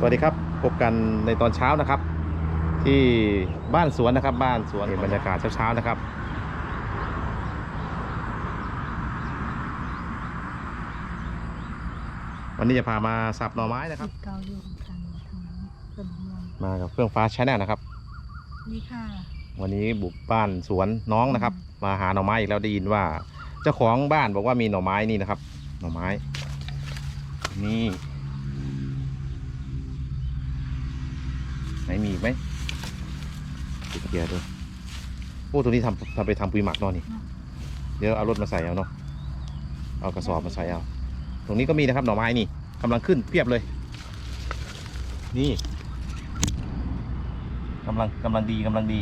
สวัสดีครับพบกันในตอนเช้านะครับ ที่บ้านสวนนะครับ บ้านสวนเห็นบรรยากาศเช้าๆนะครับ วันนี้จะพามาสับหน่อไม้นะครับติดเกาอยู่ทางทางต้นมะม่วงมากับเครื่องฟ้าใช้แนลนะครับ นี่ค่ะวันนี้บุกบ้านสวนน้องนะครับ มาหาหน่อไม้อีกแล้วได้ยินว่า เจ้าของบ้านบอกว่ามีหน่อไม้นี่นะครับ หน่อไม้ นี่ ไหนมีอีกไหมติดเกียร์ด้วยโอ้ตัวนี้ทำทำไปทำปุ๋ยหมักเนอะนี่ เดี๋ยวเอารถมาใส่เอาเนาะ เอากระสอบมาใส่เอา ตรงนี้ก็มีนะครับหน่อไม้นี่กำลังขึ้นเพียบเลย นี่กำลังกำลังดีกำลังดี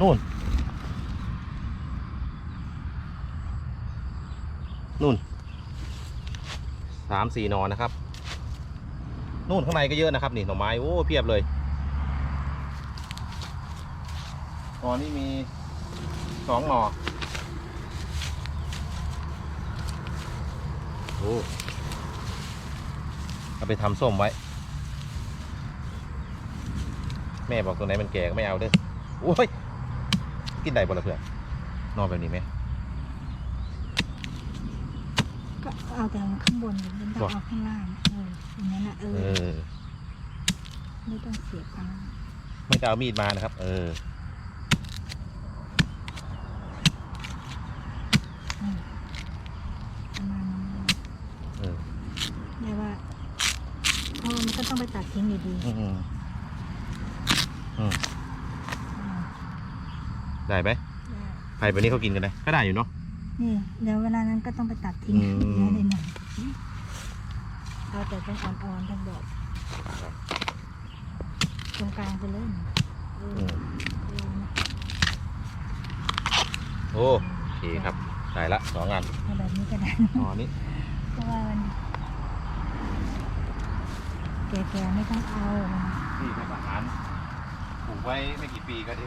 นู่นนู่นสามสี่หนอนะครับนู่นข้างในก็เยอะนะครับนี่หน่อไม้โอ้เพียบเลยต อนนี้มีสองหน่อโอ้เอาไปทำส้มไว้ แม่บอกตัวไหนมันแก่ก็ไม่เอาเด้อโอ้ย กินได้บ่ละเพื่อนนอนแบบนี้ไหมก็เอาแต่ข้างบนไม่ต้องบอกเอาข้างล่างเอออย่างนั้นนะเอเอออ ไม่ต้องเสียบข้างล่างไม่จะเอามีดมานะครับ เออ ประมาณนั้น เออ ได้ว่าเพราะมันก็ต้องไปตัด ทิ้งอยู่ดีอืมอืมอืมอืมได้ไหมได้ไผ่แบบนี้เขากินกันได้ก็ได้อยู่เนาะนี่เดี๋ยวเวลานั้นก็ต้องไปตัดทิ้งอืมเนื้อเลยนะเอาแต่ต้องอ่อนๆทั้งดอกตรงกลางไปเลยเอออืมเออนะโอ้โอเคครับได้ละสองงานเอาแบบนี้ก็ได้อ๋อนี่เพราะว่ามัน แก่ๆไม่ต้องเอามันนี่เป็นอาหารปลูกไว้ไม่กี่ปีก็ได้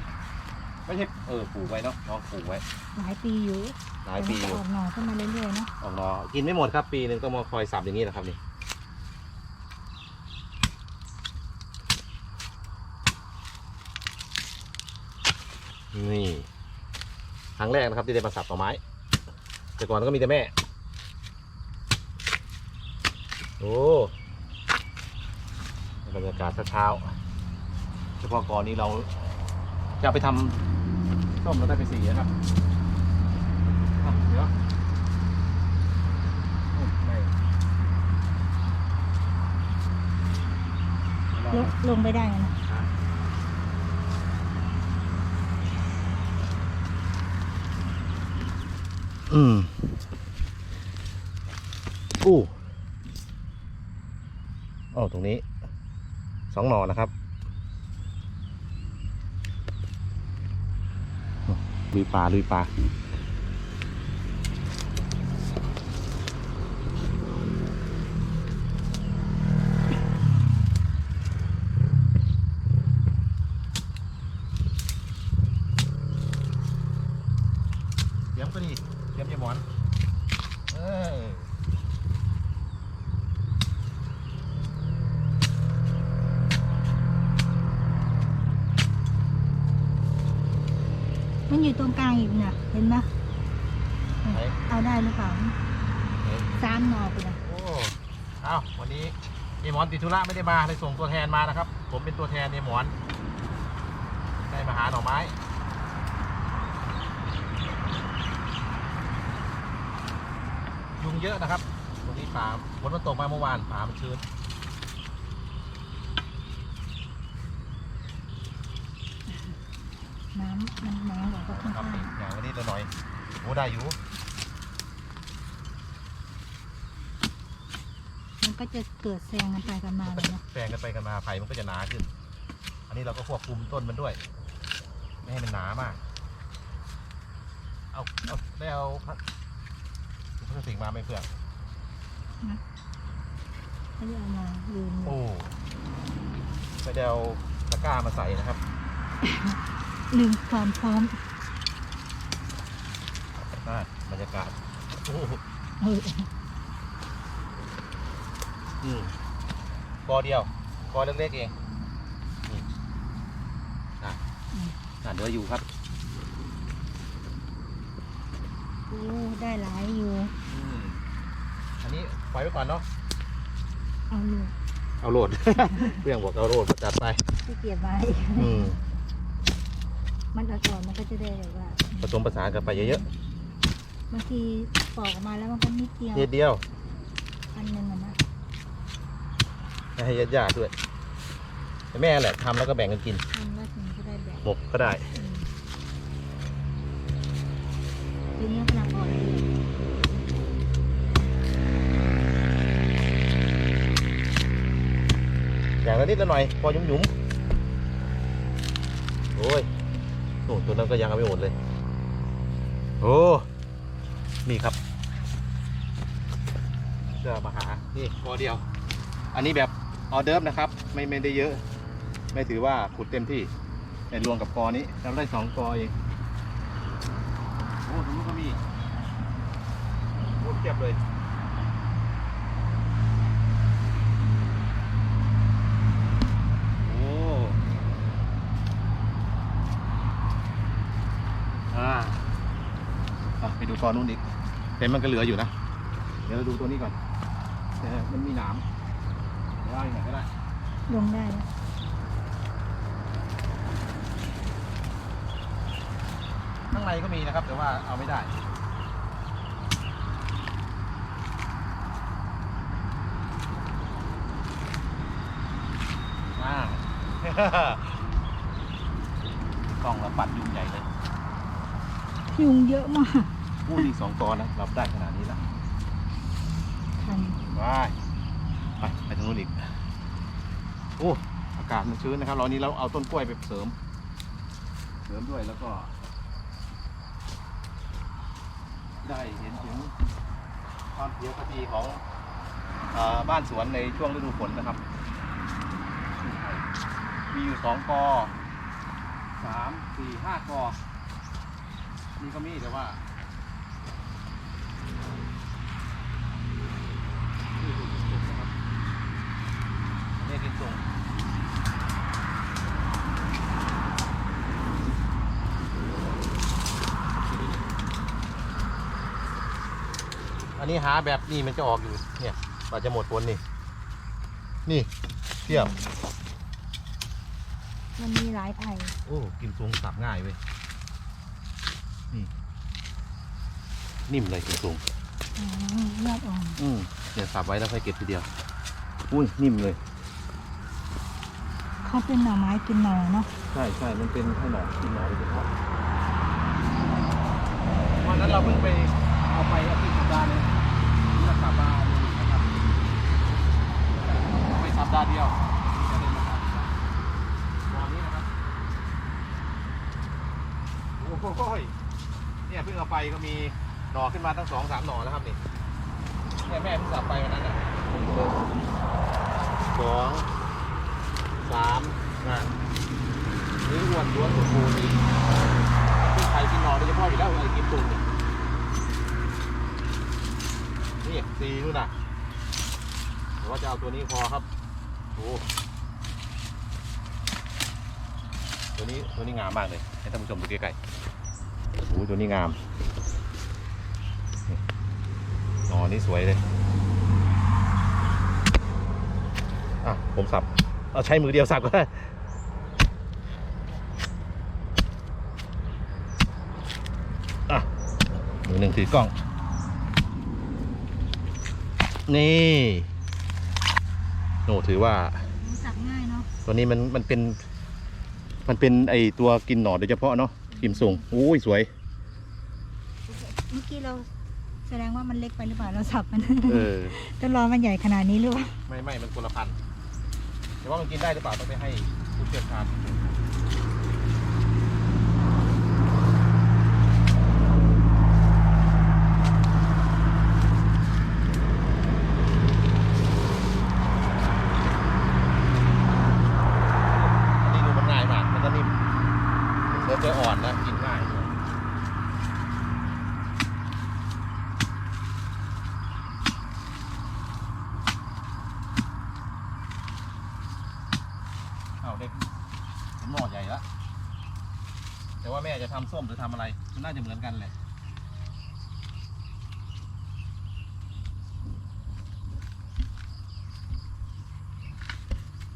ไม่ใช่เออปลูกไว้เนาะน้องปลูกไว้ หลายปีอยู่หลายปีอแต่ยู่มันจะออกหน่อขึ้นมาเรื่อยๆเนาะออกหนอกินไม่หมดครับ ปีหนึ่งก็มาคอยสับอย่างนี้แหละครับนี่นี่ครั้งแรกนะครับที่ได้มาสับหน่อไม้ แต่ก่อนก็มีแต่แม่ โอ้ บรรยากาศเช้าๆเฉพาะก่อนนี้เราจะเอาไปทำส้มแล้วได้ไปสีนะครับอะเดี๋ยวไม่ลงลงไปได้นะอืมอู้โอ้ตรงนี้ สองหนอนะครับ ลุยป่าลุยป่าเยี่ยมก็ดีเยี่ยมเยี่ยมหมอน เออ มันอยู่ตรงกลางอีกน่ะเห็นไหมไหนเอาได้หรือเปล่าไหนสามหน่อไปเลยโอ้เอาวันนี้เอหมอนติดธุระไม่ได้มาเลยส่งตัวแทนมานะครับ ผมเป็นตัวแทนเอหมอน ได้มาหาหน่อไม้ยุงเยอะนะครับตรงนี้ป่าฝนมันตกมาเมื่อวานป่ามันชื้น น้ำมันน้ำกว่าก็ข้างครับล่างนี่อย่างวันนี้ตัวหน่อยโอ้ได้อยู่มันก็จะเกิดแซงกันไปกันมาเลยเนาะแซงกันไปกันมาไผ่มันก็จะหนาขึ้น อันนี้เราก็ควบคุมต้นมันด้วย ไม่ให้มันหนามาก เอาเอาได้เอาพลาพลาสติกมาไหม่เพื่อนไม่ได้เอามาลืมโอ้ไม่ได้เอาตะกร้ามาใส่นะครับ ลืมความพร้อมน่าบรรยากาศโอ้เอออืมกอเดียวอกอเล็กๆเองนี่นะน่าเหลืออยู่ครับโอ้ได้หลายอยู่ อืมอันนี้ปล่อยไว้ก่อนเนาะเอาลูกเอาโหลดเพื่อนบอกเอาโหลดมาจัดไปที่เก็บไว้ อืม มันอ่อนๆมันก็จะได้แบบว่าผสมผสานกันไปเยอะบางทีปอกออกมาแล้วมันก็นิดเดียวๆนิดเดียวอันหนึ่งอะนะให้ญาติๆด้วยแต่แม่แหละทำแล้วก็แบ่งกันกินทำแล้วถึงจะได้แบบหมกก็ได้อืมทีนี้กำลังอ่อนเลยอย่างละนิดละหน่อย พอหยุมๆโอ้ยโอ้ ตัวนั้นก็ยังเอาไม่หมดเลย โอ้นี่ครับจะมาหา นี่กอเดียว อันนี้แบบออเดิร์ฟนะครับ ไม่ไม่ได้เยอะ ไม่ถือว่าขุดเต็มที่แต่รวมกับกอนี้เราได้สองกอเองโอ้ตรงนู้นก็มีโอ้เทียบเลย โอ้อ่าอะไปดู กอนู้นอีกแต่มันก็เหลืออยู่นะ เดี๋ยวเราดูตัวนี้ก่อนแต่มันมีหนามเดี๋ยวเอาอย่างไหนก็ได้ลงได้แล้วข้างในก็มีนะครับ แต่ว่าเอาไม่ได้ อ่า กล้องเราปัดยุ่งใหญ่เลย ยุงเยอะมาก พูดอีกสองกอนะรับได้ขนาดนี้แล้วทันไปไปไปทางนู้นอีกโอ้อากาศมันชื้นนะครับเรานี้เราเอาต้นกล้วยไปเสริม เสริมด้วยแล้วก็ ได้เห็นถึงความเขียวขจีของอาบ้านสวนในช่วงฤดูฝนนะครับ มีอยู่สองกอสามสี่ห้ากอนี่ก็มีแต่ว่า นี่ กินส่งอันนี้หาแบบนี่มันจะออกอยู่ เนี่ยกว่าจะหมดผลนี่ นี่เทียบมันมีหลายไผ่โอ้กินสูงสับง่ายเว้ย นี่ นิ่มเลยกินสูงอ๋อยอดอ่อน อืมเดี๋ยวสับไว้แล้วค่อยเก็บทีเดียว อุ้ยนิ่มเลย เขาเป็นหน่อไม้กินหน่อเนาะใช่ใช่มันเป็นให้หนอนกินหนอนโดยเฉพาะวันนั้นเราเพิ่งไปเอาไปอาทิตย์สัปดาห์นึงนี่เราสัปดาห์นึงนะครับไปสัปดาห์เดียวจะได้มาสับตอนนี้นะครับโอ้โหเนี่ยเพิ่งเอาไปก็มีหน่อขึ้นมาตั้งสองสามหน่อแล้วครับนี่เนี่ยแม่เพิ่งสับไปวันนั้นน่ะสอง สามนะนี่อ้วนล้วนสมบูรณ์ดีกินไข่กินนอนโดยเฉพาะอยู่แล้วไอ้กินตุ่นเนี่ยนี่ซีนู่นน่ะแต่ว่าจะเอาตัวนี้พอครับโอ้ตัวนี้ตัวนี้งามมากเลย ให้ท่านผู้ชมดูใกล้ๆโอ้ตัวนี้งามนี่หนอนนี่สวยเลย อะ ผมสับ เอาใช้มือเดียวสับก็ได้อะมือหนึ่งถือกล้อง นี่โนถือว่าสับง่ายเนาะตัวนี้มันมันเป็นมันเป็นไอตัวกินหนอนโดยเฉพาะเนาะกิมซุงโอ้ยสวย เมื่อกี้เราแสดงว่ามันเล็กไปหรือเปล่าเราสับมันเออต้นรอมันใหญ่ขนาดนี้หรือเปล่า ไม่ไม่มันคนละพันธุ์ แต่ว่ามันกินได้หรือเปล่าต้องไปให้ผู้เชี่ยวชาญอันนี้ดูมันง่ายมาก มันก็นิ่มเนื้อจะอ่อนนะกินง่าย เอาได้หม้อใหญ่ละแต่ว่าแม่จะทำ ส้มหรือทำอะไร มันน่าจะเหมือนกันแหละ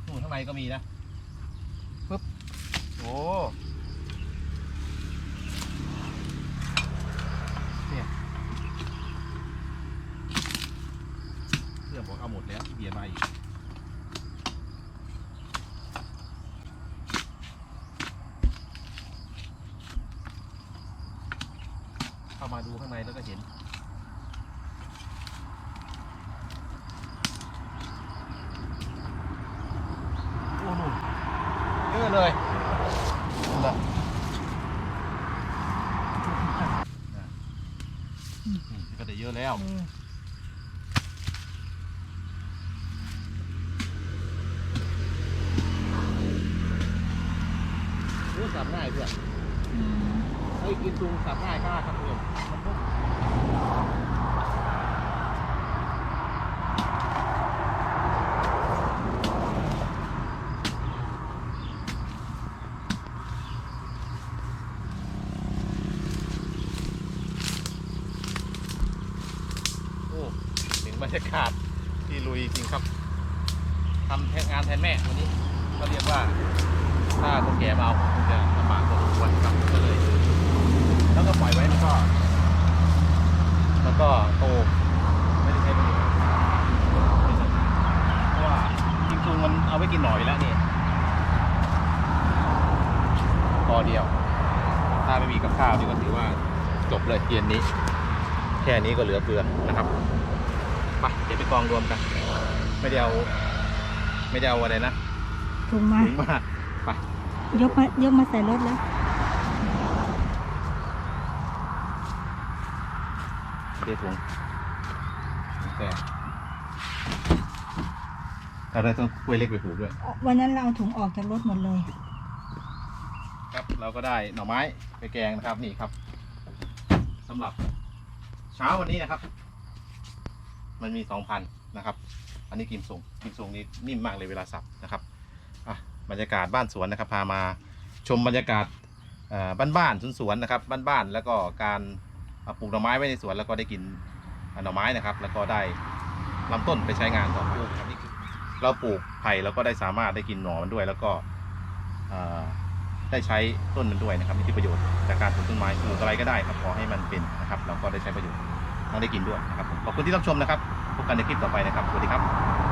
นู่นข้างในก็มีนะปึ๊บโอ้เนี่ยเพื่อนบอกเอาหมดแล้วที่เบียร์มาอีก เข้ามาดูข้างในแล้วก็เห็น โอ้โหเยอะเลยนะนี่ก็ได้เยอะแล้ว รู้สับง่ายเพื่อน อืม เฮ้ยกินซุงสับง่ายมากครับคุณผู้ชมมันนุ่มโอ้ถึงบรรยากาศที่ลุยจริงครับทำแทนงานแทนแม่วันนี้ก็เรียกว่าถ้าคนแก่เอาคงจะลำบากพอสมควรครับก็เลย แล้วก็ปล่อยไว้มันก็มันก็โตไม่ได้ใช้ประโยชน์เพราะว่าจริงๆมันเอาไว้กินหน่อยแล้วนี่พอเดียว ถ้าไม่มีกับข้าวนี่ก็ถือว่าจบเลยเย็นนี้ แค่นี้ก็เหลือเฟือนะครับไปเดี๋ยวไปกองรวมกัน ไม่ได้เอาไม่ได้เอาอะไรนะถุงมาถึงมากไปยกมายกมาใส่รถแล้ว เรียกถุงแต่อะไรต้องกล้วยเล็กไปผูกด้วย วันนั้นเราเอาถุงออกจากรถหมดเลย ครับเราก็ได้หน่อไม้ไปแกงนะครับนี่ครับสำหรับเช้าวันนี้นะครับ มันมีสองพันนะครับ อันนี้กิมซุงกิมซุงนี่นิ่มมากเลยเวลาสับนะครับอะบรรยากาศบ้านสวนนะครับ พามาชมบรรยากาศเอ่อบ้านๆสวนๆนะครับ บ้านๆแล้วก็การเอา ปลูกหน่อไม้ไว้ในสวนแล้วก็ได้กินหน่อไม้นะครับ แล้วก็ได้ลำต้นไปใช้งานต่อปลูกครับนี่คือเราปลูกไผ่แล้วก็ได้สามารถได้กินหน่อมันด้วย แล้วก็เอ่อได้ใช้ต้นมันด้วยนะครับนี่คือประโยชน์จากการปลูกต้นไม้ปลูกอะไรก็ได้ครับขอให้มันเป็นนะครับ เราก็ได้ใช้ประโยชน์ต้องได้กินด้วยนะครับผมขอบคุณที่รับชมนะครับพบกันในคลิปต่อไปนะครับสวัสดีครับ